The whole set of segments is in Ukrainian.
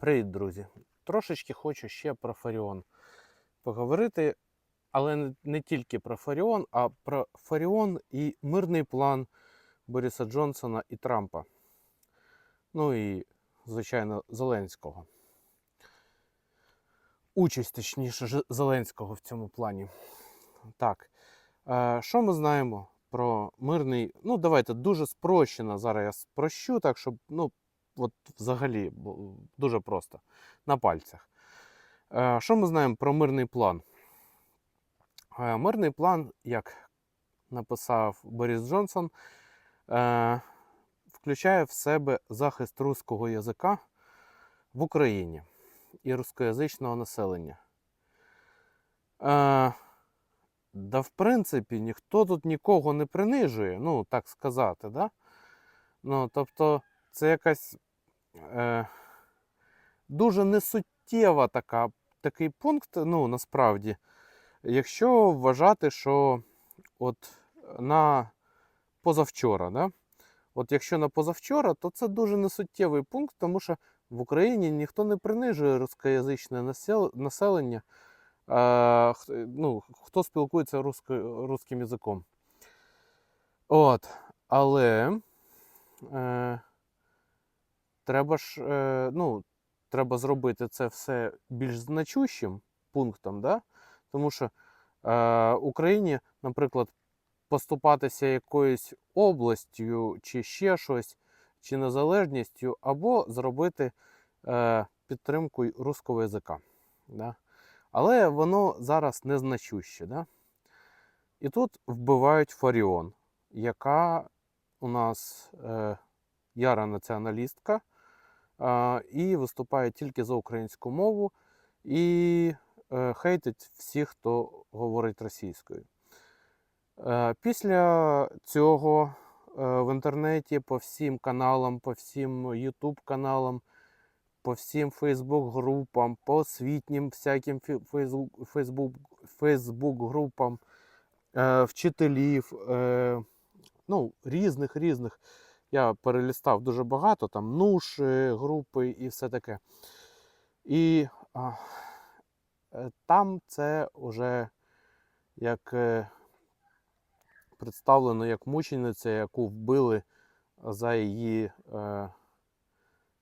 Привіт, друзі! Трошечки хочу ще про Фаріон поговорити, але не, тільки про Фаріон, а про Фаріон і мирний план Бориса Джонсона і Трампа. Ну і, звичайно, Зеленського. Участь, точніше, Зеленського в цьому плані. Так, е, що ми знаємо про мирний. Ну, давайте дуже спрощено. Зараз я спрощу, так, щоб ну, от взагалі дуже просто на пальцях. Е, Що ми знаємо про мирний план? Е, Мирний план, як написав Борис Джонсон, е, включає в себе захист руського язика в Україні і рускоязичного населення. Да, в принципі, ніхто тут нікого не принижує, ну, так сказати, да? Ну, тобто, це якась е, дуже несуттєва така, такий пункт, ну, насправді, якщо вважати, що от на позавчора, да? От якщо на позавчора, то це дуже несуттєвий пункт, тому що в Україні ніхто не принижує рускоязичне населення. Е, ну, хто спілкується русско- русським язиком. От. Але е, треба ж, е, ну, треба зробити це все більш значущим пунктом, да? тому що е, Україні, наприклад, поступатися якоюсь областю чи ще щось, чи незалежністю, або зробити е, підтримку руського язика. Да? Але воно зараз незначуще. Да? І тут вбивають Фаріон, яка у нас е, яра націоналістка і виступає тільки за українську мову і е, хейтить всіх, хто говорить російською. Е, після цього е, в інтернеті по всім каналам, по всім YouTube каналам по всім Фейсбук-групам, по освітнім всяким е, вчителів, ну, різних різних. Я перелістав дуже багато, там НУШ, групи і все таке. І а, е, там це вже як е, представлено як мучениця, яку вбили за її. Е,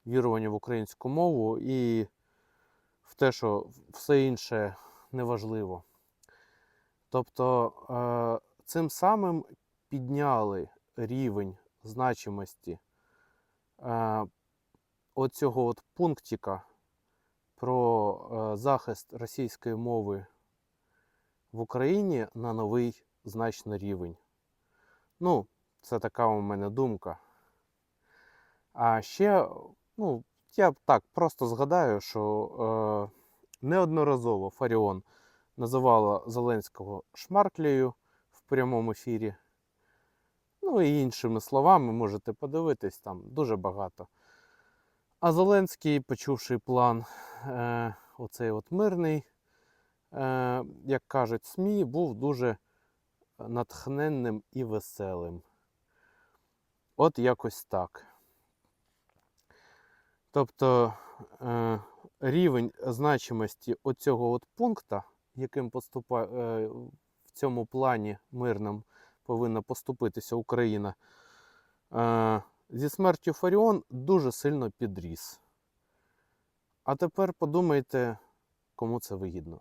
вірування в українську мову і в те, що все інше неважливо. Тобто е, цим самим підняли рівень значимості е, оцього от пунктика про е, захист російської мови в Україні на новий значно рівень. Ну, це така у мене думка. А ще Ну, я так просто згадаю, що е, неодноразово Фаріон називала Зеленського шмарклею в прямому ефірі. Ну і іншими словами можете подивитись там дуже багато. А Зеленський, почувши план, е, оцей от мирний, е, як кажуть СМІ, був дуже натхненним і веселим. От якось так. Тобто е, рівень значимості оцього от пункта, яким поступа, е, в цьому плані мирним повинна поступитися Україна, е, зі смертю Фаріон дуже сильно підріс. А тепер подумайте, кому це вигідно.